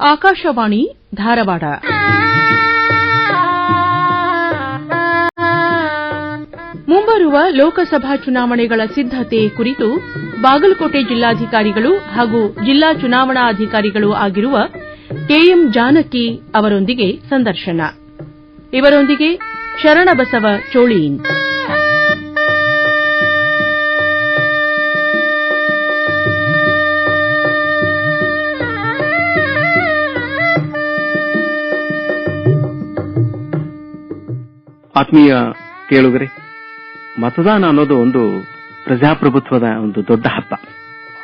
ಆಕಾಶವಾಣಿ ಧಾರವಾಡ. ಮುಂಬರುವ ಲೋಕಸಭಾ ಚುನಾವಣೆಗಳ ಸಿದ್ದತೆ ಕುರಿತು ಬಾಗಲಕೋಟೆ ಜಿಲ್ಲಾಧಿಕಾರಿಗಳು ಹಾಗೂ ಜಿಲ್ಲಾ ಚುನಾವಣಾಧಿಕಾರಿಗಳು ಆಗಿರುವ ಕೆಎಂ ಜಾನಕಿ ಅವರೊಂದಿಗೆ ಸಂದರ್ಶನ. ಇವರೊಂದಿಗೆ ಶರಣಬಸವ ಚೋಳೀನ್. ಆತ್ಮೀಯ ಕೇಳುಗರೆ, ಮತದಾನ ಅನ್ನೋದು ಒಂದು ಪ್ರಜಾಪ್ರಭುತ್ವದ ಒಂದು ದೊಡ್ಡ ಹಬ್ಬ.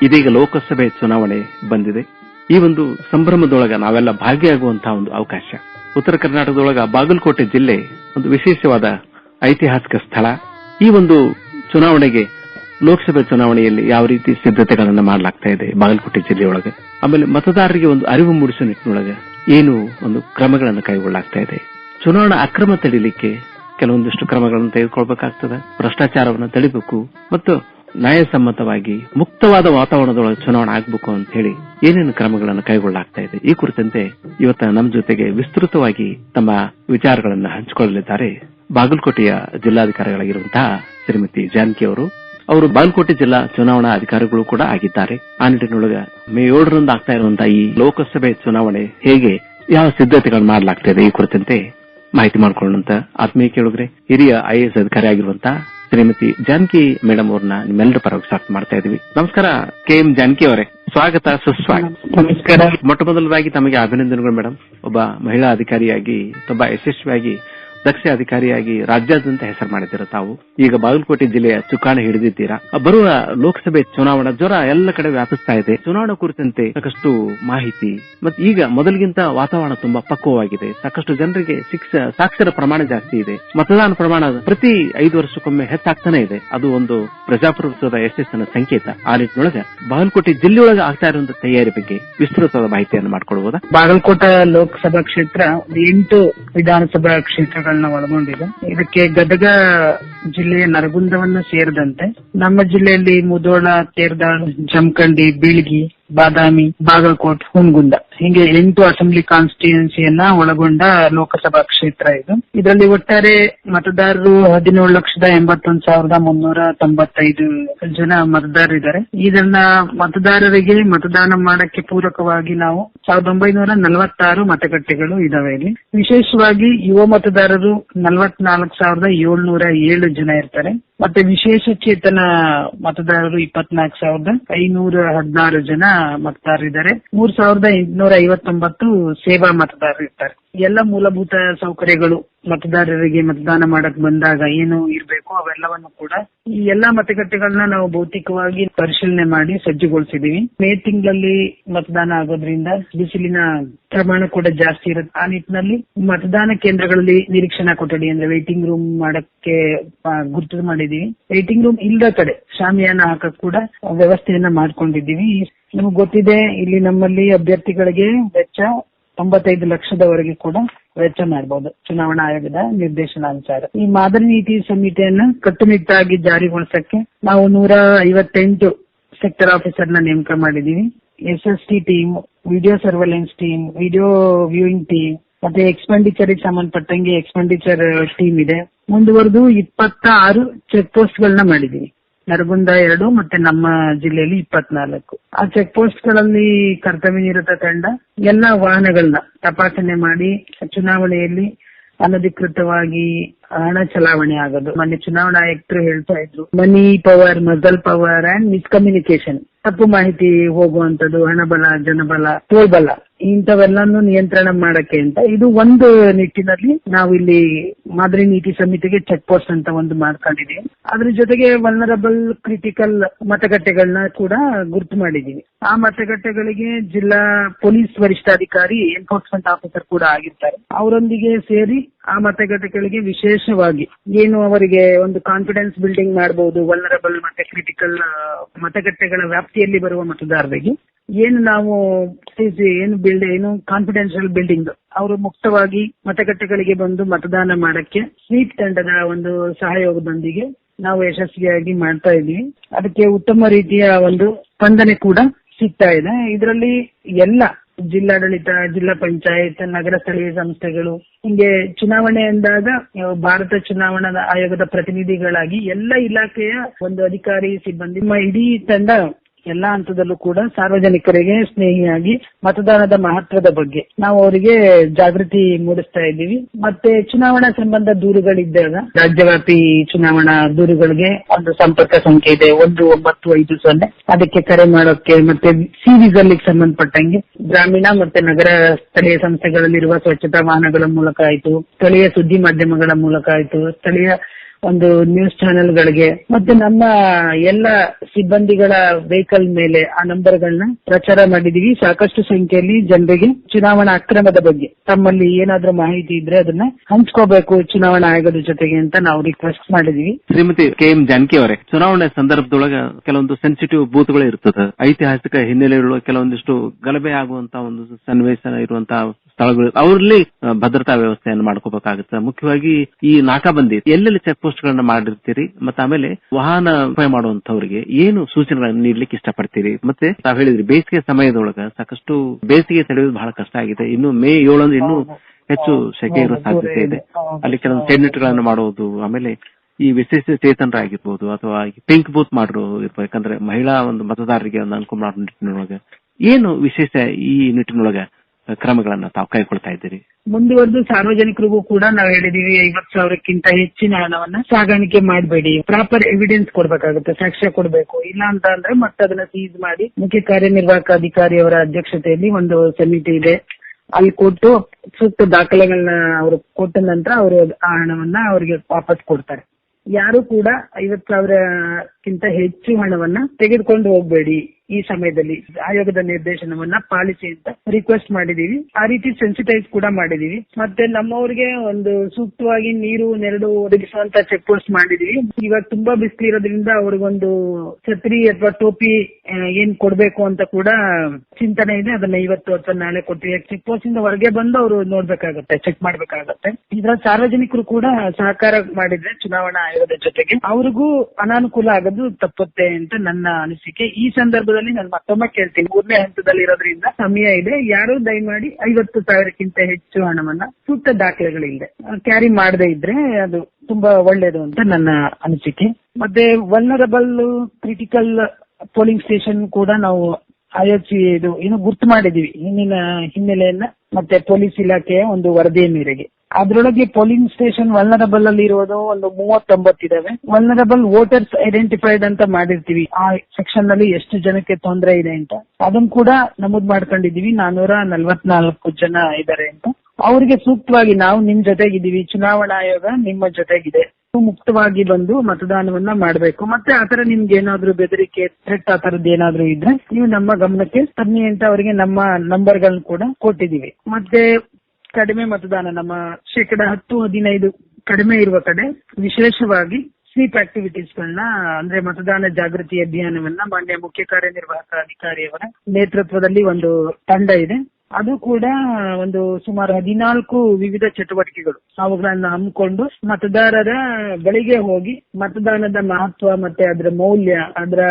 ಇದೀಗ ಲೋಕಸಭೆ ಚುನಾವಣೆ ಬಂದಿದೆ. ಈ ಒಂದು ಸಂಭ್ರಮದೊಳಗ ನಾವೆಲ್ಲ ಭಾಗಿಯಾಗುವಂತಹ ಒಂದು ಅವಕಾಶ. ಉತ್ತರ ಕರ್ನಾಟಕದೊಳಗ ಬಾಗಲಕೋಟೆ ಜಿಲ್ಲೆ ಒಂದು ವಿಶೇಷವಾದ ಐತಿಹಾಸಿಕ ಸ್ಥಳ. ಈ ಒಂದು ಚುನಾವಣೆಗೆ ಲೋಕಸಭೆ ಚುನಾವಣೆಯಲ್ಲಿ ಯಾವ ರೀತಿ ಸಿದ್ಧತೆಗಳನ್ನು ಮಾಡಲಾಗ್ತಾ ಇದೆ ಬಾಗಲಕೋಟೆ ಜಿಲ್ಲೆಯೊಳಗೆ? ಆಮೇಲೆ ಮತದಾರರಿಗೆ ಒಂದು ಅರಿವು ಮೂಡಿಸುವ ನಿಟ್ಟಿನೊಳಗೆ ಏನು ಒಂದು ಕ್ರಮಗಳನ್ನು ಕೈಗೊಳ್ಳಲಾಗ್ತಾ ಇದೆ? ಚುನಾವಣಾ ಅಕ್ರಮ ತಡಿಲಿಕ್ಕೆ ಕೆಲವೊಂದಿಷ್ಟು ಕ್ರಮಗಳನ್ನು ತೆಗೆದುಕೊಳ್ಬೇಕಾಗ್ತದೆ. ಭ್ರಷ್ಟಾಚಾರವನ್ನು ತಳಿಬೇಕು ಮತ್ತು ನ್ಯಾಯಸಮ್ಮತವಾಗಿ ಮುಕ್ತವಾದ ವಾತಾವರಣದೊಳಗೆ ಚುನಾವಣೆ ಆಗಬೇಕು ಅಂತ ಹೇಳಿ ಏನೇನು ಕ್ರಮಗಳನ್ನು ಕೈಗೊಳ್ಳಲಾಗ್ತಾ ಇದೆ. ಈ ಕುರಿತಂತೆ ಇವತ್ತ ನಮ್ಮ ಜೊತೆಗೆ ವಿಸ್ತೃತವಾಗಿ ತಮ್ಮ ವಿಚಾರಗಳನ್ನು ಹಂಚಿಕೊಳ್ಳಲಿದ್ದಾರೆ. ಬಾಗಲಕೋಟೆಯ ಜಿಲ್ಲಾಧಿಕಾರಿಗಳಾಗಿರುವಂತಹ ಶ್ರೀಮತಿ ಜಾನಕಿ ಅವರು. ಅವರು ಬಾಗಲಕೋಟೆ ಜಿಲ್ಲಾ ಚುನಾವಣಾ ಅಧಿಕಾರಿಗಳು ಕೂಡ ಆಗಿದ್ದಾರೆ. ಆ ನಿಟ್ಟಿನೊಳಗ ಮೇ ಏಳರಿಂದ ಆಗ್ತಾ ಇರುವಂತಹ ಈ ಲೋಕಸಭೆ ಚುನಾವಣೆ ಹೇಗೆ ಯಾವ ಸಿದ್ಧತೆಗಳನ್ನು ಮಾಡಲಾಗ್ತಾ ಇದೆ ಈ ಕುರಿತಂತೆ ಮಾಹಿತಿ ಮಾಡಿಕೊಳ್ಳುವಂತ ಆತ್ಮೀಯ ಕೇಳಿದ್ರೆ ಹಿರಿಯ ಐಎಎಸ್ ಅಧಿಕಾರಿ ಆಗಿರುವಂತಹ ಶ್ರೀಮತಿ ಜಾನಕಿ ಮೇಡಮ್ ಅವ್ರನ್ನ ನಿಮ್ಮೆಲ್ಲರ ಪರವಾಗಿ ಸ್ವಾಗತ ಮಾಡ್ತಾ ಇದೀವಿ. ನಮಸ್ಕಾರ ಕೆ ಎಂ ಜಾನಕಿ ಅವರೇ. ಸ್ವಾಗತ ಸುಸ್ವಾಗತ. ನಮಸ್ಕಾರ. ಮೊಟ್ಟ ಮೊದಲದಾಗಿ ತಮಗೆ ಅಭಿನಂದನೆಗಳು ಮೇಡಮ್ ಒಬ್ಬ ಮಹಿಳಾ ಅಧಿಕಾರಿಯಾಗಿ ತುಂಬಾ ಯಶಸ್ವಿಯಾಗಿ ದಕ್ಷ ಅಧಿಕಾರಿಯಾಗಿ ರಾಜ್ಯಾದ್ಯಂತ ಹೆಸರು ಮಾಡಿದ್ದೀರಾ ತಾವು. ಈಗ ಬಾಗಲಕೋಟೆ ಜಿಲ್ಲೆಯ ಚುಕ್ಕಾಣಿ ಹಿಡಿದಿದ್ದೀರಾ? ಬರುವ ಲೋಕಸಭೆ ಚುನಾವಣಾ ಜ್ವರ ಎಲ್ಲ ಕಡೆ ವ್ಯಾಪಿಸ್ತಾ ಇದೆ. ಚುನಾವಣಾ ಕುರಿತಂತೆ ಸಾಕಷ್ಟು ಮಾಹಿತಿ. ಮತ್ತೆ ಈಗ ಮೊದಲಿಗಿಂತ ವಾತಾವರಣ ತುಂಬಾ ಪಕ್ವವಾಗಿದೆ. ಸಾಕಷ್ಟು ಜನರಿಗೆ ಶಿಕ್ಷ, ಸಾಕ್ಷರ ಪ್ರಮಾಣ ಜಾಸ್ತಿ ಇದೆ. ಮತದಾನ ಪ್ರಮಾಣ ಪ್ರತಿ ಐದು ವರ್ಷಕ್ಕೊಮ್ಮೆ ಹೆಚ್ಚಾಗ್ತಾನೆ ಇದೆ. ಅದು ಒಂದು ಪ್ರಜಾಪ್ರಭುತ್ವದ ಯಶಸ್ಸಿನ ಸಂಕೇತ. ಆ ನಿಟ್ಟಿನೊಳಗೆ ಬಾಗಲಕೋಟೆ ಜಿಲ್ಲೆಯೊಳಗೆ ಆಗ್ತಾ ಇರುವಂತಹ ತಯಾರಿ ಬಗ್ಗೆ ವಿಸ್ತೃತವಾದ ಮಾಹಿತಿಯನ್ನು ಮಾಡಿಕೊಡ್ಬೋದಾ? ಬಾಗಲಕೋಟೆ ಲೋಕಸಭಾ ಕ್ಷೇತ್ರ ಎಂಟು ವಿಧಾನಸಭಾ ಕ್ಷೇತ್ರಗಳನ್ನ ಒಳಗೊಂಡಿದೆ. ಇದಕ್ಕೆ ಗದಗ ಜಿಲ್ಲೆಯ ನರಗುಂದವನ್ನು ಸೇರಿದಂತೆ ನಮ್ಮ ಜಿಲ್ಲೆಯಲ್ಲಿ ಮುದೋಳ ತೇರ್ದಾಳ್, ಜಮಖಂಡಿ, ಬೀಳ್ಗಿ, ಬಾದಾಮಿ, ಬಾಗಲಕೋಟ್ ಹುನಗುಂದ ಹಿಂಗೆ ಎಂಟು ಅಸೆಂಬ್ಲಿ ಕಾನ್ಸ್ಟಿಟ್ಯೂನ್ಸಿಯನ್ನ ಒಳಗೊಂಡ ಲೋಕಸಭಾ ಕ್ಷೇತ್ರ ಇದು. ಇದರಲ್ಲಿ ಒಟ್ಟಾರೆ ಮತದಾರರು ಹದಿನೇಳು ಲಕ್ಷದ ಎಂಬತ್ತೊಂದು ಸಾವಿರದ ಮುನ್ನೂರ ತೊಂಬತ್ತೈದು ಜನ ಮತದಾರರಿದ್ದಾರೆ ಇದನ್ನ ಮತದಾರರಿಗೆ ಮತದಾನ ಮಾಡಕ್ಕೆ ಪೂರಕವಾಗಿ ನಾವು ಸಾವಿರದ ಒಂಬೈನೂರ ನಲವತ್ತಾರು ಮತಗಟ್ಟೆಗಳು ಇದಾವೆ ಇಲ್ಲಿ. ವಿಶೇಷವಾಗಿ ಯುವ ಮತದಾರರು ನಲವತ್ನಾಲ್ಕು ಸಾವಿರದ ಏಳ್ನೂರ ಏಳು ಜನ ಇರ್ತಾರೆ. ಮತ್ತೆ ವಿಶೇಷ ಚೇತನ ಮತದಾರರು ಇಪ್ಪತ್ನಾಲ್ಕು ಸಾವಿರದ ಐನೂರ ಹದಿನಾರು ಜನ ಮತದಾರರಿದ್ದಾರೆ. ಮೂರ್ ಸಾವಿರದ ಎಂಟುನೂರ ಐವತ್ತೊಂಬತ್ತು ಸೇವಾ ಮತದಾರರು ಇರ್ತಾರೆ ಎಲ್ಲ ಮೂಲಭೂತ ಸೌಕರ್ಯಗಳು ಮತದಾರರಿಗೆ ಮತದಾನ ಮಾಡಕ್ ಬಂದಾಗ ಏನು ಇರಬೇಕು ಅವೆಲ್ಲವನ್ನು ಕೂಡ ಈ ಎಲ್ಲಾ ಮತಗಟ್ಟೆಗಳನ್ನ ನಾವು ಭೌತಿಕವಾಗಿ ಪರಿಶೀಲನೆ ಮಾಡಿ ಸಜ್ಜುಗೊಳಿಸಿದೀವಿ. ಮೇ ತಿಂಗಳಲ್ಲಿ ಮತದಾನ ಆಗೋದ್ರಿಂದ ಬಿಸಿಲಿನ ಪ್ರಮಾಣ ಕೂಡ ಜಾಸ್ತಿ ಇರುತ್ತೆ. ಆ ನಿಟ್ಟಿನಲ್ಲಿ ಮತದಾನ ಕೇಂದ್ರಗಳಲ್ಲಿ ನಿರೀಕ್ಷಣಾ ಕೊಠಡಿ ಅಂದ್ರೆ ವೇಟಿಂಗ್ ರೂಮ್ ಮಾಡಕ್ಕೆ ಗುರುತು ಮಾಡಿದೀವಿ. ವೇಟಿಂಗ್ ರೂಮ್ ಇಲ್ಲದ ಕಡೆ ಶಾಮಿಯಾನ ಹಾಕಕ್ ಕೂಡ ವ್ಯವಸ್ಥೆಯನ್ನ ಮಾಡ್ಕೊಂಡಿದ್ದೀವಿ. ನಮ್ಗೆ ಗೊತ್ತಿದೆ, ಇಲ್ಲಿ ನಮ್ಮಲ್ಲಿ ಅಭ್ಯರ್ಥಿಗಳಿಗೆ ವೆಚ್ಚ ತೊಂಬತ್ತೈದು ಲಕ್ಷದವರೆಗೆ ಕೂಡ ವೆಚ್ಚ ಮಾಡಬಹುದು ಚುನಾವಣಾ ಆಯೋಗದ ನಿರ್ದೇಶನಾನುಸಾರ. ಈ ಮಾದರಿ ನೀತಿ ಸಂಹಿತೆಯನ್ನು ಕಟ್ಟುನಿಟ್ಟಾಗಿ ಜಾರಿಗೊಳಿಸಕ್ಕೆ ನಾವು ನೂರ ಐವತ್ತೆಂಟು ಸೆಕ್ಟರ್ ಆಫೀಸರ್ನ ನೇಮಕ ಮಾಡಿದೀವಿ S S T team video surveillance team video viewing team ಮತ್ತೆ ಎಕ್ಸ್ಪೆಂಡಿಚರ್ ಸಂಬಂಧಪಟ್ಟಂಗೆ ಎಕ್ಸ್ಪೆಂಡಿಚರ್ ಟೀಮ್ ಇದೆ. ಮುಂದುವರೆದು ಇಪ್ಪತ್ತಾರು ಚೆಕ್ ಪೋಸ್ಟ್ ಗಳನ್ನ ಮಾಡಿದೀವಿ ನರಗುಂದ ಎರಡು ಮತ್ತೆ ನಮ್ಮ ಜಿಲ್ಲೆಯಲ್ಲಿ ಇಪ್ಪತ್ನಾಲ್ಕು. ಆ ಚೆಕ್ ಪೋಸ್ಟ್ಗಳಲ್ಲಿ ಕರ್ತವ್ಯ ನಿರತ ತಂಡ, ಎಲ್ಲ ವಾಹನಗಳನ್ನ ತಪಾಸಣೆ ಮಾಡಿ, ಚುನಾವಣೆಯಲ್ಲಿ ಅನಧಿಕೃತವಾಗಿ ಹಣ ಚಲಾವಣೆ ಆಗೋದು. ಮೊನ್ನೆ ಚುನಾವಣಾ ಆಯುಕ್ತರು ಹೇಳ್ತಾ ಇದ್ರು money power muscle power and miscommunication ತಪ್ಪು ಮಾಹಿತಿ ಹೋಗುವಂತದ್ದು ಹಣಬಲ ಜನಬಲ ತೋಳ್ಬಲ ಇಂಥವೆಲ್ಲಾನು ನಿಯಂತ್ರಣ ಮಾಡಕ್ಕೆ ಅಂತ. ಇದು ಒಂದು ನಿಟ್ಟಿನಲ್ಲಿ ನಾವು ಇಲ್ಲಿ ಮಾದರಿ ನೀತಿ ಸಮಿತಿಗೆ ಚೆಕ್ ಪೋಸ್ಟ್ ಅಂತ ಒಂದು ಮಾಡ್ಕೊಂಡಿದೀವಿ. ಅದ್ರ ಜೊತೆಗೆ ವಲ್ನರಬಲ್ ಕ್ರಿಟಿಕಲ್ ಮತಗಟ್ಟೆಗಳನ್ನ ಕೂಡ ಗುರುತು ಮಾಡಿದೀವಿ. ಆ ಮತಗಟ್ಟೆಗಳಿಗೆ ಜಿಲ್ಲಾ ಪೊಲೀಸ್ ವರಿಷ್ಠಾಧಿಕಾರಿ ಎನ್ಫೋರ್ಸ್ಮೆಂಟ್ ಆಫೀಸರ್ ಕೂಡ ಆಗಿರ್ತಾರೆ. ಅವರೊಂದಿಗೆ ಸೇರಿ ಆ ಮತಗಟ್ಟೆಗಳಿಗೆ ವಿಶೇಷವಾಗಿ ಏನು ಅವರಿಗೆ ಒಂದು ಕಾನ್ಫಿಡೆನ್ಸ್ ಬಿಲ್ಡಿಂಗ್ ಮಾಡಬಹುದು ವಲ್ನರಬಲ್ ಮತ್ತೆ ಕ್ರಿಟಿಕಲ್ ಮತಗಟ್ಟೆಗಳ ವ್ಯಾಪ್ತಿಯಲ್ಲಿ ಬರುವ ಮತದಾರರಿಗೆ ಏನು ನಾವು ಏನು ಬಿಲ್ಡ್ ಏನು ಕಾನ್ಫಿಡೆನ್ಷಿಯಲ್ ಬಿಲ್ಡಿಂಗ್ ಅವರು ಮುಕ್ತವಾಗಿ ಮತಗಟ್ಟೆಗಳಿಗೆ ಬಂದು ಮತದಾನ ಮಾಡಕ್ಕೆ ಸ್ವೀಪ್ ತಂಡದ ಒಂದು ಸಹಯೋಗದೊಂದಿಗೆ ನಾವು ಯಶಸ್ವಿಯಾಗಿ ಮಾಡ್ತಾ ಇದ್ದೀವಿ. ಅದಕ್ಕೆ ಉತ್ತಮ ರೀತಿಯ ಒಂದು ಸ್ಪಂದನೆ ಕೂಡ ಸಿಗ್ತಾ ಇದೆ. ಇದರಲ್ಲಿ ಎಲ್ಲ ಜಿಲ್ಲಾಡಳಿತ, ಜಿಲ್ಲಾ ಪಂಚಾಯತ್, ನಗರ ಸ್ಥಳೀಯ ಸಂಸ್ಥೆಗಳು, ಹಿಂಗೆ ಚುನಾವಣೆ ಅಂದಾಗ ಭಾರತ ಚುನಾವಣಾ ಆಯೋಗದ ಪ್ರತಿನಿಧಿಗಳಾಗಿ ಎಲ್ಲ ಇಲಾಖೆಯ ಒಂದು ಅಧಿಕಾರಿ, ಸಿಬ್ಬಂದಿ ಇಡೀ ತಂಡ ಎಲ್ಲಾ ಹಂತದಲ್ಲೂ ಕೂಡ ಸಾರ್ವಜನಿಕರಿಗೆ ಸ್ನೇಹಿಯಾಗಿ ಮತದಾನದ ಮಹತ್ವದ ಬಗ್ಗೆ ನಾವು ಅವರಿಗೆ ಜಾಗೃತಿ ಮೂಡಿಸ್ತಾ ಇದ್ದೀವಿ. ಮತ್ತೆ ಚುನಾವಣಾ ಸಂಬಂಧ ದೂರುಗಳಿದ್ದಾಗ ರಾಜ್ಯವ್ಯಾಪಿ ಚುನಾವಣಾ ದೂರುಗಳಿಗೆ ಒಂದು ಸಂಪರ್ಕ ಸಂಖ್ಯೆ ಇದೆ. ಒಂದು, ಒಂಬತ್ತು, ಐದು, ಸೊನ್ನೆ. ಅದಕ್ಕೆ ಕರೆ ಮಾಡೋಕೆ ಮತ್ತೆ ಸಿ ಸಂಬಂಧಪಟ್ಟಂಗೆ ಗ್ರಾಮೀಣ ಮತ್ತೆ ನಗರ ಸ್ಥಳೀಯ ಸಂಸ್ಥೆಗಳಲ್ಲಿರುವ ಸ್ವಚ್ಛತಾ ವಾಹನಗಳ ಮೂಲಕ ಆಯ್ತು, ಸ್ಥಳೀಯ ಸುದ್ದಿ ಮಾಧ್ಯಮಗಳ ಮೂಲಕ ಆಯ್ತು, ಸ್ಥಳೀಯ ಒಂದು ನ್ಯೂಸ್ ಚಾನೆಲ್ಗಳಿಗೆ ಮತ್ತೆ ನಮ್ಮ ಎಲ್ಲ ಸಿಬ್ಬಂದಿಗಳ ವೆಹಿಕಲ್ ಮೇಲೆ ಆ ನಂಬರ್ ನಂಬರ್ಗಳನ್ನ ಪ್ರಚಾರ ಮಾಡಿದೀವಿ. ಸಾಕಷ್ಟು ಸಂಖ್ಯೆಯಲ್ಲಿ ಜನರಿಗೆ ಚುನಾವಣಾ ಅಕ್ರಮದ ಬಗ್ಗೆ ತಮ್ಮಲ್ಲಿ ಏನಾದ್ರೂ ಮಾಹಿತಿ ಇದ್ರೆ ಅದನ್ನ ಹಂಚ್ಕೋಬೇಕು ಚುನಾವಣಾ ಆಯೋಗದ ಜೊತೆಗೆ ಅಂತ ನಾವು ರಿಕ್ವೆಸ್ಟ್ ಮಾಡಿದೀವಿ. ಶ್ರೀಮತಿ ಕೆ ಎಂ ಜಾನಕಿ ಅವರೇ, ಚುನಾವಣೆ ಸಂದರ್ಭದೊಳಗ ಕೆಲವೊಂದು ಸೆನ್ಸಿಟಿವ್ ಬೂತ್ಗಳು ಇರ್ತದೆ. ಐತಿಹಾಸಿಕ ಹಿನ್ನೆಲೆಗಳು ಕೆಲವೊಂದಿಷ್ಟು ಗಲಭೆ ಆಗುವಂತ ಒಂದು ಸನ್ನಿವೇಶ ಇರುವಂತಹ ಸ್ಥಳಗಳು, ಅವರಲ್ಲಿ ಭದ್ರತಾ ವ್ಯವಸ್ಥೆಯನ್ನು ಮಾಡ್ಕೋಬೇಕಾಗುತ್ತೆ. ಮುಖ್ಯವಾಗಿ ಈ ನಾಕಾಬಂದಿ, ಎಲ್ಲೆಲ್ಲಿ ಚೆಕ್ ಗಳನ್ನ ಮಾಡಿರ್ತೀರಿ ಮತ್ತೆ ಆಮೇಲೆ ವಾಹನ ಉಪಯೋಗ ಮಾಡುವಂತವರಿಗೆ ಏನು ಸೂಚನೆಗಳನ್ನು ನೀಡ್ಲಿಕ್ಕೆ ಇಷ್ಟಪಡ್ತೀರಿ? ಮತ್ತೆ ತಾವ್ ಹೇಳಿದ್ರಿ ಬೇಸಿಗೆ ಸಮಯದೊಳಗ ಸಾಕಷ್ಟು ಬೇಸಿಗೆ ತಡೆಯೋದು ಬಹಳ ಕಷ್ಟ ಆಗಿದೆ. ಇನ್ನು ಮೇ ಏಳಂದ್ರೆ ಇನ್ನು ಹೆಚ್ಚು ಸೆಕೆ ಇರೋ ಸಾಧ್ಯತೆ ಇದೆ. ಅಲ್ಲಿ ಕೆಲವೊಂದು ಸೆಡ್ನೆಟ್ ಗಳನ್ನ ಮಾಡೋದು ಆಮೇಲೆ ಈ ವಿಶೇಷ ಚೇತನರಾಗಿರ್ಬೋದು ಅಥವಾ ಪಿಂಕ್ ಬೂತ್ ಮಾಡ್ರು ಯಾಕಂದ್ರೆ ಮಹಿಳಾ ಒಂದು ಮತದಾರರಿಗೆ ಒಂದು ಅನುಕೂಲ ಮಾಡೋ ನಿಟ್ಟಿನೊಳಗ. ಏನು ವಿಶೇಷ ಈ ನಿಟ್ಟಿನೊಳಗ? ಕ್ರಮಗಳನ್ನ ತಾವು ಕೈಗೊಳ್ತಾ ಇದ್ದೀರಿ? ಮುಂದುವರೆದು ಸಾರ್ವಜನಿಕರಿಗೂ ಕೂಡ ನಾವು ಹೇಳಿದೀವಿ ಐವತ್ ಸಾವಿರಕ್ಕಿಂತ ಹೆಚ್ಚಿನ ಹಣವನ್ನ ಸಾಗಾಣಿಕೆ ಮಾಡಬೇಡಿ. ಪ್ರಾಪರ್ ಎವಿಡೆನ್ಸ್ ಕೊಡಬೇಕಾಗುತ್ತೆ, ಸಾಕ್ಷ್ಯ ಕೊಡಬೇಕು. ಇಲ್ಲ ಅಂತ ಅಂದ್ರೆ ಮತ್ತೆ ಅದನ್ನ ಸೀಸ್ ಮಾಡಿ ಮುಖ್ಯ ಕಾರ್ಯನಿರ್ವಾಹಕ ಅಧಿಕಾರಿಯವರ ಅಧ್ಯಕ್ಷತೆಯಲ್ಲಿ ಒಂದು ಸಮಿತಿ ಇದೆ. ಅಲ್ಲಿ ಕೊಟ್ಟು ಸೂಕ್ತ ದಾಖಲೆಗಳನ್ನ ಅವರು ಕೊಟ್ಟ ನಂತರ ಅವರು ಆ ಹಣವನ್ನ ಅವರಿಗೆ ವಾಪಸ್ ಕೊಡ್ತಾರೆ. ಯಾರು ಕೂಡ ಐವತ್ ಸಾವಿರಕ್ಕಿಂತ ಹೆಚ್ಚು ಹಣವನ್ನ ತೆಗೆದುಕೊಂಡು ಹೋಗ್ಬೇಡಿ. ಈ ಸಮಯದಲ್ಲಿ ಆಯೋಗದ ನಿರ್ದೇಶನವನ್ನ ಪಾಲಿಸಿ ಅಂತ ರಿಕ್ವೆಸ್ಟ್ ಮಾಡಿದೀವಿ. ಆ ರೀತಿ ಸೆನ್ಸಿಟೈಸ್ ಕೂಡ ಮಾಡಿದೀವಿ. ಮತ್ತೆ ನಮ್ಮವ್ರಿಗೆ ಒಂದು ಸೂಕ್ತವಾಗಿ ನೀರು, ನೆರಳು ಒದಗಿಸುವಂತ ಚೆಕ್ ಪೋಸ್ಟ್ ಮಾಡಿದೀವಿ. ಇವಾಗ ತುಂಬಾ ಬಿಸಿಲು ಇರೋದ್ರಿಂದ ಅವ್ರಿಗೊಂದು ಛತ್ರಿ ಅಥವಾ ಟೋಪಿ ಏನ್ ಕೊಡ್ಬೇಕು ಅಂತ ಕೂಡ ಚಿಂತನೆ ಇದೆ. ಅದನ್ನ ಇವತ್ತು ಅಥವಾ ನಾಳೆ ಕೊಡ್ತೀವಿ. ಚೆಕ್ ಪೋಸ್ಟ್ ಇಂದ ಹೊರಗೆ ಬಂದು ಅವರು ನೋಡ್ಬೇಕಾಗತ್ತೆ ಚೆಕ್ ಮಾಡ್ಬೇಕಾಗತ್ತೆ. ಇದ್ರ ಸಾರ್ವಜನಿಕರು ಕೂಡ ಸಹಕಾರ ಮಾಡಿದ್ರೆ ಚುನಾವಣಾ ಆಯೋಗದ ಜೊತೆಗೆ ಅವ್ರಿಗೂ ಅನಾನುಕೂಲ ಆಗೋದು ತಪ್ಪುತ್ತೆ ಅಂತ ನನ್ನ ಅನಿಸಿಕೆ. ಈ ಸಂದರ್ಭದಲ್ಲಿ ನಾನು ಮತ್ತೊಮ್ಮೆ ಕೇಳ್ತೀನಿ. ಮೂರನೇ ಹಂತದಲ್ಲಿ ಇರೋದ್ರಿಂದ ಸಮಯ ಇದೆ. ಯಾರು ದಯಮಾಡಿ ಐವತ್ತು ಸಾವಿರಕ್ಕಿಂತ ಹೆಚ್ಚು ಹಣವನ್ನ ಸೂಕ್ತ ದಾಖಲೆಗಳಿಲ್ಲದೆ ಕ್ಯಾರಿ ಮಾಡದೇ ಇದ್ರೆ ಅದು ತುಂಬಾ ಒಳ್ಳೇದು ಅಂತ ನನ್ನ ಅನಿಸಿಕೆ. ಮತ್ತೆ ವಲ್ನರಬಲ್ ಕ್ರಿಟಿಕಲ್ ಪೋಲಿಂಗ್ ಸ್ಟೇಷನ್ ಕೂಡ ನಾವು ಆಯೋಜಿಸಿ ಇದು ಏನು ಗುರ್ತು ಮಾಡಿದೀವಿ ಹಿಂದಿನ ಹಿನ್ನೆಲೆಯನ್ನ ಮತ್ತೆ ಪೊಲೀಸ್ ಇಲಾಖೆಯ ಒಂದು ವರದಿಯ ಮೇರೆಗೆ. ಅದರೊಳಗೆ ಪೋಲಿಂಗ್ ಸ್ಟೇಷನ್ ವಲ್ನರಬಲ್ ಅಲ್ಲಿ ಇರೋದು ಒಂದು ಮೂವತ್ತೊಂಬತ್ತಿದಾವೆ. ವಲ್ನರಬಲ್ ವೋಟರ್ಸ್ ಐಡೆಂಟಿಫೈಡ್ ಅಂತ ಮಾಡಿರ್ತೀವಿ. ಆ ಸೆಕ್ಷನ್ನಲ್ಲಿ ಎಷ್ಟು ಜನಕ್ಕೆ ತೊಂದರೆ ಇದೆ ಅಂತ. ಅದನ್ನ ಕೂಡ ನಮೂದ್ ಮಾಡ್ಕೊಂಡಿದೀವಿ ನಾನೂರ ನಲ್ವತ್ನಾಲ್ಕು ಜನ ಇದಾರೆ ಅಂತ. ಅವರಿಗೆ ಸೂಕ್ತವಾಗಿ ನಾವು ನಿಮ್ ಜೊತೆಗಿದ್ದೀವಿ. ಚುನಾವಣಾ ಆಯೋಗ ನಿಮ್ಮ ಜೊತೆಗಿದೆ. ಮುಕ್ತವಾಗಿ ಬಂದು ಮತದಾನವನ್ನ ಮಾಡಬೇಕು. ಮತ್ತೆ ಆತರ ನಿಮ್ಗೆ ಏನಾದ್ರೂ ಬೆದರಿಕೆ ಥ್ರೆಟ್ ಆ ತರದ್ದು ಏನಾದ್ರೂ ಇದ್ರೆ ನೀವು ನಮ್ಮ ಗಮನಕ್ಕೆ ತನ್ನಿ ಅಂತ ಅವರಿಗೆ ನಮ್ಮ ನಂಬರ್ ಗಳನ್ನ ಕೂಡ ಕೊಟ್ಟಿದೀವಿ ಮತ್ತೆ ಕಡಿಮೆ ಮತದಾನ, ನಮ್ಮ ಶೇಕಡ ಹತ್ತು ಹದಿನೈದು ಕಡಿಮೆ ಇರುವ ಕಡೆ ವಿಶೇಷವಾಗಿ ಸ್ವೀಪ್ ಆಕ್ಟಿವಿಟೀಸ್ ಗಳನ್ನ ಅಂದ್ರೆ ಮತದಾನ ಜಾಗೃತಿ ಅಭಿಯಾನವನ್ನ ಮಾನ್ಯ ಮುಖ್ಯ ಕಾರ್ಯನಿರ್ವಾಹಕ ಅಧಿಕಾರಿಯವರ ನೇತೃತ್ವದಲ್ಲಿ ಒಂದು ತಂಡ ಇದೆ. ಅದು ಕೂಡ ಒಂದು ಸುಮಾರು ಹದಿನಾಲ್ಕು ವಿವಿಧ ಚಟುವಟಿಕೆಗಳು. ಅವುಗಳನ್ನ ಹಮ್ಮಿಕೊಂಡು ಮತದಾರರ ಬಳಿಗೆ ಹೋಗಿ ಮತದಾನದ ಮಹತ್ವ ಮತ್ತೆ ಅದರ ಮೌಲ್ಯ, ಅದರ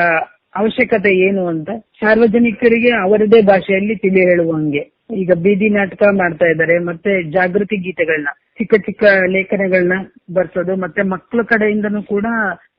ಅವಶ್ಯಕತೆ ಏನು ಅಂತ ಸಾರ್ವಜನಿಕರಿಗೆ ಅವರದೇ ಭಾಷೆಯಲ್ಲಿ ತಿಳಿ ಹೇಳುವಂಗೆ ಈಗ ಬೀದಿ ನಾಟಕ ಮಾಡ್ತಾ ಇದ್ದಾರೆ ಮತ್ತೆ ಜಾಗೃತಿ ಗೀತೆಗಳನ್ನ ಚಿಕ್ಕ ಚಿಕ್ಕ ಲೇಖನಗಳನ್ನ ಬರ್ಸೋದು. ಮತ್ತೆ ಮಕ್ಕಳ ಕಡೆಯಿಂದನೂ ಕೂಡ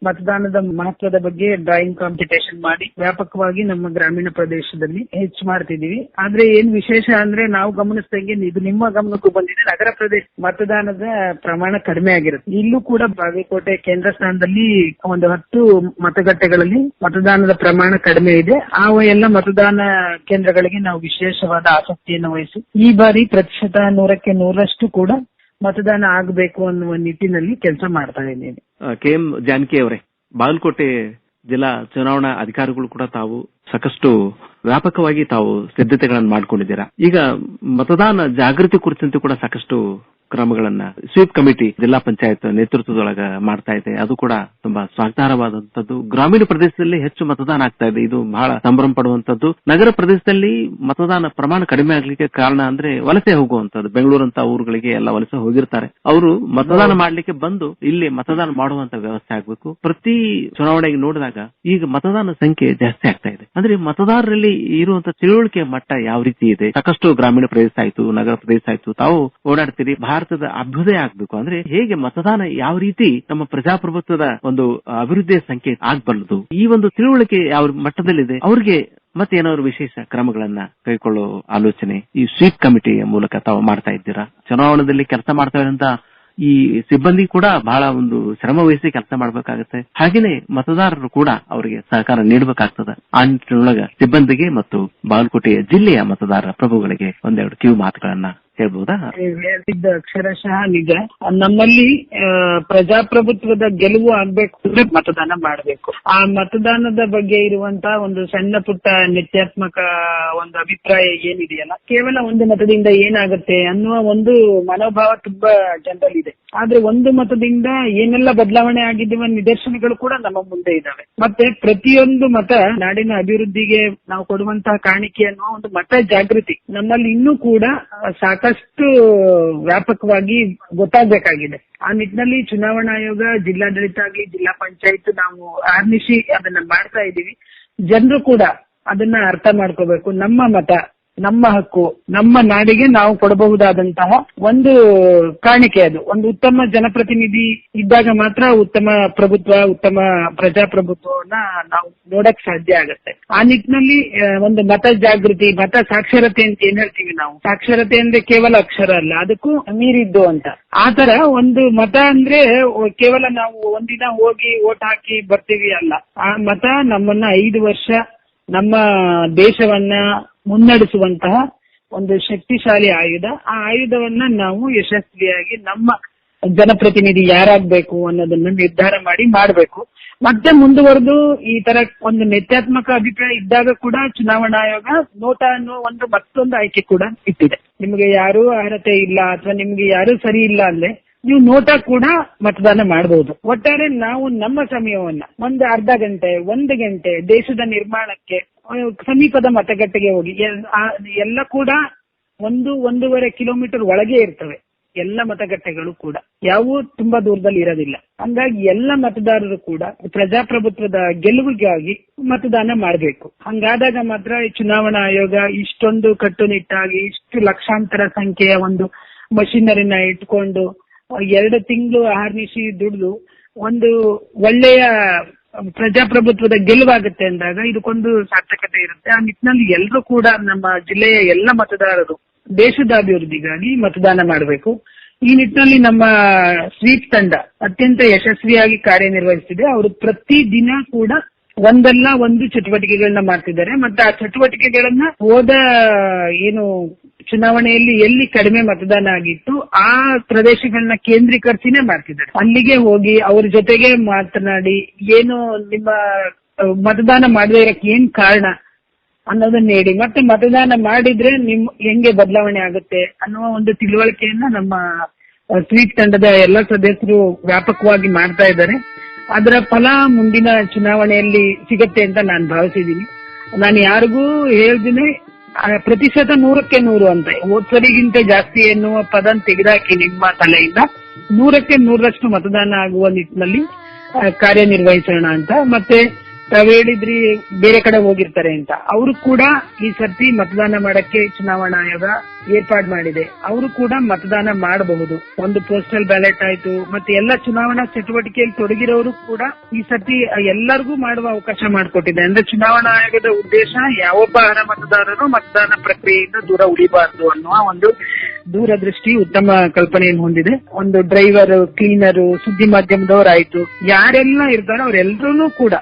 ಮತದಾನದ ಮಹತ್ವದ ಬಗ್ಗೆ ಡ್ರಾಯಿಂಗ್ ಕಾಂಪಿಟೇಷನ್ ಮಾಡಿ ವ್ಯಾಪಕವಾಗಿ ನಮ್ಮ ಗ್ರಾಮೀಣ ಪ್ರದೇಶದಲ್ಲಿ ಹೆಚ್ಚು ಮಾಡ್ತಿದೀವಿ ಆದ್ರೆ ಏನ್ ವಿಶೇಷ ಅಂದ್ರೆ ನಾವು ಗಮನಿಸಿದಂಗೆ ಇದು ನಿಮ್ಮ ಗಮನಕ್ಕೂ ಬಂದಿದೆ. ನಗರ ಪ್ರದೇಶ ಮತದಾನದ ಪ್ರಮಾಣ ಕಡಿಮೆ ಆಗಿರುತ್ತೆ. ಇಲ್ಲೂ ಕೂಡ ಬಾಗಲಕೋಟೆ ಕೇಂದ್ರ ಸ್ಥಾನದಲ್ಲಿ ಒಂದು ಹತ್ತು ಮತಗಟ್ಟೆಗಳಲ್ಲಿ ಮತದಾನದ ಪ್ರಮಾಣ ಕಡಿಮೆ ಇದೆ. ಆ ಎಲ್ಲ ಮತದಾನ ಕೇಂದ್ರಗಳಿಗೆ ನಾವು ವಿಶೇಷವಾದ ಆಸಕ್ತಿಯನ್ನು ವಹಿಸಿ ಈ ಬಾರಿ ಪ್ರತಿಶತ ನೂರಕ್ಕೆ ನೂರಷ್ಟು ಕೂಡ ಮತದಾನ ಆಗಬೇಕು ಅನ್ನುವ ನಿಟ್ಟಿನಲ್ಲಿ ಕೆಲಸ ಮಾಡ್ತಾ ಇದ್ದೇನೆ. ಕೆ ಎಂ ಜಾನಕಿ ಅವರೇ, ಬಾಗಲಕೋಟೆ ಜಿಲ್ಲಾ ಚುನಾವಣಾ ಅಧಿಕಾರಿಗಳು ಕೂಡ ತಾವು ಸಾಕಷ್ಟು ವ್ಯಾಪಕವಾಗಿ ತಾವು ಸಿದ್ಧತೆಗಳನ್ನು ಮಾಡಿಕೊಂಡಿದ್ದೀರಾ. ಈಗ ಮತದಾನ ಜಾಗೃತಿ ಕುರಿತಂತೆ ಕೂಡ ಸಾಕಷ್ಟು ಕ್ರಮಗಳನ್ನ ಸ್ವೀಪ್ ಕಮಿಟಿ ಜಿಲ್ಲಾ ಪಂಚಾಯತ್ ನೇತೃತ್ವದೊಳಗ ಮಾಡ್ತಾ ಇದೆ. ಅದು ಕೂಡ ತುಂಬಾ ಸ್ವಾಗತಾರ್ಹವಾದಂತದ್ದು. ಗ್ರಾಮೀಣ ಪ್ರದೇಶದಲ್ಲಿ ಹೆಚ್ಚು ಮತದಾನ ಆಗ್ತಾ ಇದೆ. ಇದು ಬಹಳ ಸಂಭ್ರಮ ಪಡುವಂತದ್ದು. ನಗರ ಪ್ರದೇಶದಲ್ಲಿ ಮತದಾನ ಪ್ರಮಾಣ ಕಡಿಮೆ ಆಗ್ಲಿಕ್ಕೆ ಕಾರಣ ಅಂದ್ರೆ ವಲಸೆ ಹೋಗುವಂತದ್ದು. ಬೆಂಗಳೂರಂತ ಊರುಗಳಿಗೆ ಎಲ್ಲ ವಲಸೆ ಹೋಗಿರ್ತಾರೆ. ಅವರು ಮತದಾನ ಮಾಡ್ಲಿಕ್ಕೆ ಬಂದು ಇಲ್ಲಿ ಮತದಾನ ಮಾಡುವಂತ ವ್ಯವಸ್ಥೆ ಆಗ್ಬೇಕು. ಪ್ರತಿ ಚುನಾವಣೆಗೆ ನೋಡಿದಾಗ ಈಗ ಮತದಾನ ಸಂಖ್ಯೆ ಜಾಸ್ತಿ ಆಗ್ತಾ ಇದೆ. ಅಂದ್ರೆ ಮತದಾರರಲ್ಲಿ ಇರುವಂತ ತಿಳುವಳಿಕೆ ಮಟ್ಟ ಯಾವ ರೀತಿ ಇದೆ? ಸಾಕಷ್ಟು ಗ್ರಾಮೀಣ ಪ್ರದೇಶ ಆಯ್ತು ನಗರ ಪ್ರದೇಶ ಆಯ್ತು. ತಾವು ಓಡಾಡ್ತೀರಿ. ಭಾರತದ ಅಭ್ಯುದಯ ಆಗ್ಬೇಕು. ಅಂದ್ರೆ ಹೇಗೆ ಮತದಾನ ಯಾವ ರೀತಿ ನಮ್ಮ ಪ್ರಜಾಪ್ರಭುತ್ವದ ಒಂದು ಅಭಿವೃದ್ಧಿಯ ಸಂಕೇತ ಆಗ್ಬಲ್ಲದು. ಈ ಒಂದು ತಿಳುವಳಿಕೆ ಯಾವ ಮಟ್ಟದಲ್ಲಿದೆ, ಅವ್ರಿಗೆ ಮತ್ತೆ ಏನಾದ್ರು ವಿಶೇಷ ಕ್ರಮಗಳನ್ನ ಕೈಕೊಳ್ಳೋ ಆಲೋಚನೆ ಈ ಸ್ವೀಪ್ ಕಮಿಟಿಯ ಮೂಲಕ ತಾವು ಮಾಡ್ತಾ ಇದ್ದೀರಾ? ಚುನಾವಣೆಯಲ್ಲಿ ಕೆಲಸ ಮಾಡ್ತಾ ಈ ಸಿಬ್ಬಂದಿ ಕೂಡ ಬಹಳ ಒಂದು ಶ್ರಮ ವಹಿಸಿ ಕೆಲಸ ಮಾಡಬೇಕಾಗುತ್ತೆ. ಹಾಗೇನೆ ಮತದಾರರು ಕೂಡ ಅವರಿಗೆ ಸಹಕಾರ ನೀಡಬೇಕಾಗ್ತದೆ. ಆ ನಿಟ್ಟಿನೊಳಗ ಸಿಬ್ಬಂದಿಗೆ ಮತ್ತು ಬಾಗಲಕೋಟೆಯ ಜಿಲ್ಲೆಯ ಮತದಾರರ ಪ್ರಭುಗಳಿಗೆ ಒಂದೆರಡು ಕಿವಿ ಮಾತುಗಳನ್ನ ಹೇಳ್ಬಹುದಾ ಅಕ್ಷರಶಃ ನಿಜ. ನಮ್ಮಲ್ಲಿ ಪ್ರಜಾಪ್ರಭುತ್ವದ ಗೆಲುವು ಆಗ್ಬೇಕು ಅಂದ್ರೆ ಮತದಾನ ಮಾಡಬೇಕು. ಆ ಮತದಾನದ ಬಗ್ಗೆ ಇರುವಂತಹ ಒಂದು ಸಣ್ಣ ಪುಟ್ಟ ನಿತ್ಯಾತ್ಮಕ ಒಂದು ಅಭಿಪ್ರಾಯ ಏನಿದೆಯಲ್ಲ ಕೇವಲ ಒಂದು ಮತದಿಂದ ಏನಾಗುತ್ತೆ ಅನ್ನುವ ಒಂದು ಮನೋಭಾವ ತುಂಬಾ ಜನರಲ್ಲಿದೆ. ಆದ್ರೆ ಒಂದು ಮತದಿಂದ ಏನೆಲ್ಲ ಬದಲಾವಣೆ ಆಗಿದ್ದೀವ ನಿದರ್ಶನಗಳು ಕೂಡ ನಮ್ಮ ಮುಂದೆ ಇದಾವೆ ಮತ್ತೆ ಪ್ರತಿಯೊಂದು ಮತ ನಾಡಿನ ಅಭಿವೃದ್ಧಿಗೆ ನಾವು ಕೊಡುವಂತಹ ಕಾಣಿಕೆ ಅನ್ನುವ ಒಂದು ಮತ ಜಾಗೃತಿ ನಮ್ಮಲ್ಲಿ ಇನ್ನೂ ಕೂಡ ಆ, ಸಾಕಷ್ಟು ವ್ಯಾಪಕವಾಗಿ ಗೊತ್ತಾಗಬೇಕಾಗಿದೆ. ಆ ನಿಟ್ಟಿನಲ್ಲಿ ಚುನಾವಣಾ ಆಯೋಗ, ಜಿಲ್ಲಾಡಳಿತ ಆಗಲಿ, ಜಿಲ್ಲಾ ಪಂಚಾಯತ್ ನಾವು ಆರ್ನಿಶಿ ಅದನ್ನ ಮಾಡ್ತಾ ಇದೀವಿ ಜನರು ಕೂಡ ಅದನ್ನ ಅರ್ಥ ಮಾಡ್ಕೋಬೇಕು. ನಮ್ಮ ಮತ ನಮ್ಮ ಹಕ್ಕು, ನಮ್ಮ ನಾಡಿಗೆ ನಾವು ಕೊಡಬಹುದಾದಂತಹ ಒಂದು ಕಾಣಿಕೆ ಅದು. ಒಂದು ಉತ್ತಮ ಜನಪ್ರತಿನಿಧಿ ಇದ್ದಾಗ ಮಾತ್ರ ಉತ್ತಮ ಪ್ರಭುತ್ವ, ಉತ್ತಮ ಪ್ರಜಾಪ್ರಭುತ್ವವನ್ನ ನಾವು ನೋಡಕ್ ಸಾಧ್ಯ ಆಗತ್ತೆ. ಆ ನಿಟ್ಟಿನಲ್ಲಿ ಒಂದು ಮತ ಜಾಗೃತಿ, ಮತ ಸಾಕ್ಷರತೆ ಅಂತ ಏನ್ ಹೇಳ್ತೀವಿ ನಾವು? ಸಾಕ್ಷರತೆ ಅಂದ್ರೆ ಕೇವಲ ಅಕ್ಷರ ಅಲ್ಲ, ಅದಕ್ಕೂ ಮೀರಿದ್ದು ಅಂತ. ಆತರ ಒಂದು ಮತ ಅಂದ್ರೆ ಕೇವಲ ನಾವು ಒಂದಿನ ಹೋಗಿ ಓಟ್ ಹಾಕಿ ಬರ್ತೀವಿ ಅಲ್ಲ. ಆ ಮತ ನಮ್ಮನ್ನ ಐದು ವರ್ಷ ನಮ್ಮ ದೇಶವನ್ನ ಮುನ್ನಡೆಸುವಂತಹ ಒಂದು ಶಕ್ತಿಶಾಲಿ ಆಯುಧ. ಆ ಆಯುಧವನ್ನ ನಾವು ಯಶಸ್ವಿಯಾಗಿ ನಮ್ಮ ಜನಪ್ರತಿನಿಧಿ ಯಾರಾಗ್ಬೇಕು ಅನ್ನೋದನ್ನ ನಿರ್ಧಾರ ಮಾಡಿ ಮಾಡಬೇಕು. ಮತ್ತೆ ಮುಂದುವರೆದು ಈ ತರ ಒಂದು ನೆತ್ಯಾತ್ಮಕ ಅಭಿಪ್ರಾಯ ಇದ್ದಾಗ ಕೂಡ ಚುನಾವಣಾ ಆಯೋಗ ನೋಟಾ ಅನ್ನೋ ಒಂದು ಮತ್ತೊಂದು ಆಯ್ಕೆ ಕೂಡ ಇಟ್ಟಿದೆ. ನಿಮಗೆ ಯಾರು ಅರ್ಹತೆ ಇಲ್ಲ ಅಥವಾ ನಿಮ್ಗೆ ಯಾರು ಸರಿ ಇಲ್ಲ ಅಂದ್ರೆ ನೀವು ನೋಟಾ ಕೂಡ ಮತದಾನ ಮಾಡಬಹುದು ಒಟ್ಟಾರೆ ನಾವು ನಮ್ಮ ಸಮಯವನ್ನ ಒಂದು ಅರ್ಧ ಗಂಟೆ, ಒಂದು ಗಂಟೆ ದೇಶದ ನಿರ್ಮಾಣಕ್ಕೆ ಸಮೀಪದ ಮತಗಟ್ಟೆಗೆ ಹೋಗಿ. ಎಲ್ಲ ಕೂಡ ಒಂದು, ಒಂದೂವರೆ ಕಿಲೋಮೀಟರ್ ಒಳಗೆ ಇರ್ತವೆ. ಎಲ್ಲ ಮತಗಟ್ಟೆಗಳು ಕೂಡ. ಯಾವೂ ತುಂಬಾ ದೂರದಲ್ಲಿ ಇರೋದಿಲ್ಲ. ಹಂಗಾಗಿ ಎಲ್ಲ ಮತದಾರರು ಕೂಡ ಪ್ರಜಾಪ್ರಭುತ್ವದ ಗೆಲುವಿಗಾಗಿ ಮತದಾನ ಮಾಡಬೇಕು. ಹಂಗಾದಾಗ ಮಾತ್ರ ಚುನಾವಣಾ ಆಯೋಗ ಇಷ್ಟೊಂದು ಕಟ್ಟುನಿಟ್ಟಾಗಿ, ಇಷ್ಟು ಲಕ್ಷಾಂತರ ಸಂಖ್ಯೆಯ ಒಂದು ಮಷಿನರಿನ ಇಟ್ಕೊಂಡು, ಎರಡು ತಿಂಗಳು ಆರ್ನಿಶಿ ದುಡಿದು ಒಂದು ಒಳ್ಳೆಯ ಪ್ರಜಾಪ್ರಭುತ್ವದ ಗೆಲುವಾಗುತ್ತೆ ಅಂದಾಗ ಇದಕ್ಕೊಂದು ಸಾರ್ಥಕತೆ ಇರುತ್ತೆ. ಆ ನಿಟ್ಟಿನಲ್ಲಿ ಎಲ್ಲರೂ ಕೂಡ ನಮ್ಮ ಜಿಲ್ಲೆಯ ಎಲ್ಲ ಮತದಾರರು ದೇಶದ ಅಭಿವೃದ್ಧಿಗಾಗಿ ಮತದಾನ ಮಾಡಬೇಕು. ಈ ನಿಟ್ಟಿನಲ್ಲಿ ನಮ್ಮ ಸ್ವೀಪ್ ತಂಡ ಅತ್ಯಂತ ಯಶಸ್ವಿಯಾಗಿ ಕಾರ್ಯನಿರ್ವಹಿಸ್ತಿದೆ. ಅವರು ಪ್ರತಿ ದಿನ ಕೂಡ ಒಂದಲ್ಲ ಒಂದು ಚಟುವಟಿಕೆಗಳನ್ನ ಮಾಡ್ತಿದ್ದಾರೆ. ಮತ್ತೆ ಆ ಚಟುವಟಿಕೆಗಳನ್ನ ಹೋದ, ಏನು ಚುನಾವಣೆಯಲ್ಲಿ ಎಲ್ಲಿ ಕಡಿಮೆ ಮತದಾನ ಆಗಿತ್ತು, ಆ ಪ್ರದೇಶಗಳನ್ನ ಕೇಂದ್ರೀಕರಿಸಿನೇ ಮಾಡ್ತಿದ್ದಾರೆ. ಅಲ್ಲಿಗೆ ಹೋಗಿ ಅವ್ರ ಜೊತೆಗೆ ಮಾತನಾಡಿ ಏನು ನಿಮ್ಮ ಮತದಾನ ಮಾಡದೇ ಇರಕ್ಕೆ ಏನ್ ಕಾರಣ ಅನ್ನೋದನ್ನ ಹೇಳಿ. ಮತ್ತೆ ಮತದಾನ ಮಾಡಿದ್ರೆ ನಿಮ್, ಹೆಂಗೆ ಬದಲಾವಣೆ ಆಗುತ್ತೆ ಅನ್ನುವ ಒಂದು ತಿಳುವಳಿಕೆಯನ್ನ ನಮ್ಮ ಸ್ವೀಟ್ ತಂಡದ ಎಲ್ಲ ಸದಸ್ಯರು ವ್ಯಾಪಕವಾಗಿ ಮಾಡ್ತಾ ಇದ್ದಾರೆ. ಅದರ ಫಲ ಮುಂದಿನ ಚುನಾವಣೆಯಲ್ಲಿ ಸಿಗತ್ತೆ ಅಂತ ನಾನು ಭಾವಿಸಿದ್ದೀನಿ. ನಾನು ಯಾರಿಗೂ ಹೇಳ್ದಿನೇ ಪ್ರತಿಶತ ನೂರಕ್ಕೆ ನೂರು ಅಂತೆ. ಓದ್ಸರಿಗಿಂತ ಜಾಸ್ತಿ ಎನ್ನುವ ಪದ ತೆಗೆದಾಕಿ ನಿಮ್ಮ ತಲೆಯಿಂದ. ನೂರಕ್ಕೆ ನೂರರಷ್ಟು ಮತದಾನ ಆಗುವ ನಿಟ್ಟಿನಲ್ಲಿ ಕಾರ್ಯನಿರ್ವಹಿಸೋಣ ಅಂತ. ಮತ್ತೆ ತಾವ್ ಹೇಳಿದ್ರಿ ಬೇರೆ ಕಡೆ ಹೋಗಿರ್ತಾರೆ ಅಂತ. ಅವರು ಕೂಡ ಈ ಸರ್ತಿ ಮತದಾನ ಮಾಡಕ್ಕೆ ಚುನಾವಣಾ ಆಯೋಗ ಏರ್ಪಾಡ್ ಮಾಡಿದೆ. ಅವರು ಕೂಡ ಮತದಾನ ಮಾಡಬಹುದು. ಒಂದು ಪೋಸ್ಟಲ್ ಬ್ಯಾಲೆಟ್ ಆಯ್ತು, ಮತ್ತೆ ಎಲ್ಲ ಚುನಾವಣಾ ಚಟುವಟಿಕೆಯಲ್ಲಿ ತೊಡಗಿರೋರು ಕೂಡ ಈ ಸರ್ತಿ ಎಲ್ಲರಿಗೂ ಮಾಡುವ ಅವಕಾಶ ಮಾಡಿಕೊಟ್ಟಿದೆ. ಅಂದ್ರೆ ಚುನಾವಣಾ ಆಯೋಗದ ಉದ್ದೇಶ ಯಾವೊಬ್ಬ ಅರ್ಹ ಮತದಾರರು ಮತದಾನ ಪ್ರಕ್ರಿಯೆಯಿಂದ ದೂರ ಉಳಿಬಾರದು ಅನ್ನುವ ಒಂದು ದೂರದೃಷ್ಟಿ, ಉತ್ತಮ ಕಲ್ಪನೆಯನ್ನು ಹೊಂದಿದೆ. ಒಂದು ಡ್ರೈವರ್ ಕ್ಲೀನರ್ ಸುದ್ದಿ ಮಾಧ್ಯಮದವರಾಯ್ತು. ಯಾರೆಲ್ಲ ಇರ್ತಾರೋ ಅವರೆಲ್ಲರೂ ಕೂಡ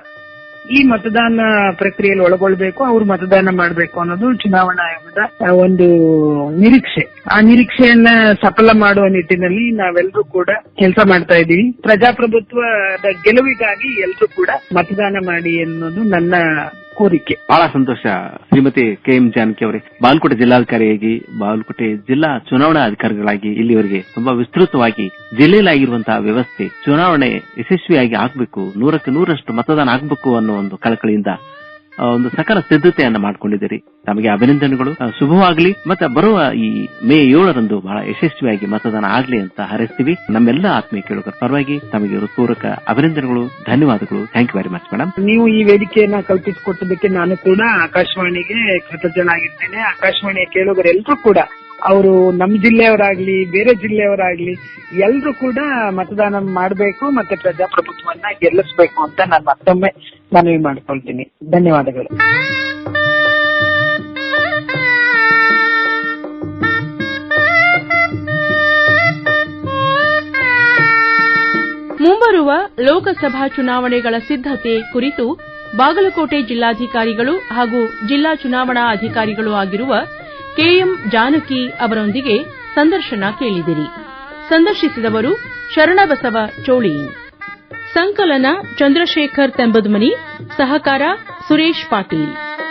ಈ ಮತದಾನ ಪ್ರಕ್ರಿಯೆಯಲ್ಲಿ ಒಳಗೊಳ್ಬೇಕು, ಅವ್ರು ಮತದಾನ ಮಾಡಬೇಕು ಅನ್ನೋದು ಚುನಾವಣಾ ಆಯೋಗದ ಒಂದು ನಿರೀಕ್ಷೆ. ಆ ನಿರೀಕ್ಷೆಯನ್ನ ಸಫಲ ಮಾಡುವ ನಿಟ್ಟಿನಲ್ಲಿ ನಾವೆಲ್ಲರೂ ಕೂಡ ಕೆಲಸ ಮಾಡ್ತಾ ಇದ್ದೀವಿ. ಪ್ರಜಾಪ್ರಭುತ್ವದ ಗೆಲುವಿಗಾಗಿ ಎಲ್ಲರೂ ಕೂಡ ಮತದಾನ ಮಾಡಿ ಅನ್ನೋದು ನನ್ನ ಕೋರಿಕೆ. ಬಹಳ ಸಂತೋಷ ಶ್ರೀಮತಿ ಕೆ ಎಂ ಜಾನಕಿ ಅವರೇ. ಬಾಲ್ಕೋಟೆ ಜಿಲ್ಲಾಧಿಕಾರಿಯಾಗಿ ಬಾಲ್ಕೋಟೆ ಜಿಲ್ಲಾ ಚುನಾವಣಾ ಅಧಿಕಾರಿಗಳಾಗಿ ಇಲ್ಲಿವರೆಗೆ ತುಂಬಾ ವಿಸ್ತೃತವಾಗಿ ಜಿಲ್ಲೆಯಲ್ಲಾಗಿರುವಂತಹ ವ್ಯವಸ್ಥೆ ಚುನಾವಣೆ ಯಶಸ್ವಿಯಾಗಿ ಆಗ್ಬೇಕು, ನೂರಕ್ಕೆ ನೂರಷ್ಟು ಮತದಾನ ಆಗ್ಬೇಕು ಅನ್ನೋ ಒಂದು ಕಳಕಳಿಯಿಂದ ಒಂದು ಸಕಲ ಸಿದ್ಧತೆಯನ್ನ ಮಾಡ್ಕೊಂಡಿದ್ದೀರಿ. ತಮಗೆ ಅಭಿನಂದನೆಗಳು. ಶುಭವಾಗಲಿ. ಮತ್ತೆ ಬರುವ ಈ ಮೇ ಏಳರಂದು ಬಹಳ ಯಶಸ್ವಿಯಾಗಿ ಮತದಾನ ಆಗಲಿ ಅಂತ ಹಾರೈಸ್ತೀವಿ. ನಮ್ಮೆಲ್ಲ ಆತ್ಮೀಯ ಕೇಳುಗರ ಪರವಾಗಿ ತಮಗೆ ಹೃತ್ಪೂರ್ವಕ ಅಭಿನಂದನೆಗಳು, ಧನ್ಯವಾದಗಳು. Thank you very much madam ನೀವು ಈ ವೇದಿಕೆಯನ್ನ ಕಲ್ಪಿಸಿಕೊಟ್ಟದಕ್ಕೆ ನಾನು ಕೂಡ ಆಕಾಶವಾಣಿಗೆ ಕೃತಜ್ಞನಾಗಿರ್ತೇನೆ. ಆಕಾಶವಾಣಿಯ ಕೇಳುಗರೆಲ್ಲರೂ ಕೂಡ ಅವರು ನಮ್ಮ ಜಿಲ್ಲೆಯವರಾಗ್ಲಿ, ಬೇರೆ ಜಿಲ್ಲೆಯವರಾಗ್ಲಿ, ಎಲ್ರು ಕೂಡ ಮತದಾನ ಮಾಡಬೇಕು ಮತ್ತೆ ಪ್ರಜಾಪ್ರಭುತ್ವವನ್ನ ಗೆಲ್ಲಿಸಬೇಕು ಅಂತ ನಾನು ಮತ್ತೊಮ್ಮೆ ಮನವಿ ಮಾಡ್ಕೊಳ್ತೀನಿ. ಧನ್ಯವಾದಗಳು. ಮುಂಬರುವ ಲೋಕಸಭಾ ಚುನಾವಣೆಗಳ ಸಿದ್ದತೆ ಕುರಿತು ಬಾಗಲಕೋಟೆ ಜಿಲ್ಲಾಧಿಕಾರಿಗಳು ಹಾಗೂ ಜಿಲ್ಲಾ ಚುನಾವಣಾ ಅಧಿಕಾರಿಗಳು ಆಗಿರುವ ಕೆಎಂ ಜಾನಕಿ ಅವರೊಂದಿಗೆ ಸಂದರ್ಶನ ಕೇಳಿದಿರಿ. ಸಂದರ್ಶಿಸಿದವರು ಶರಣಬಸವ ಚೋಳಿ. ಸಂಕಲನ ಚಂದ್ರಶೇಖರ್ ತೆಂಬದ್ಮನಿ ಸಹಕಾರ ಸುರೇಶ್ ಪಾಟೀಲ್.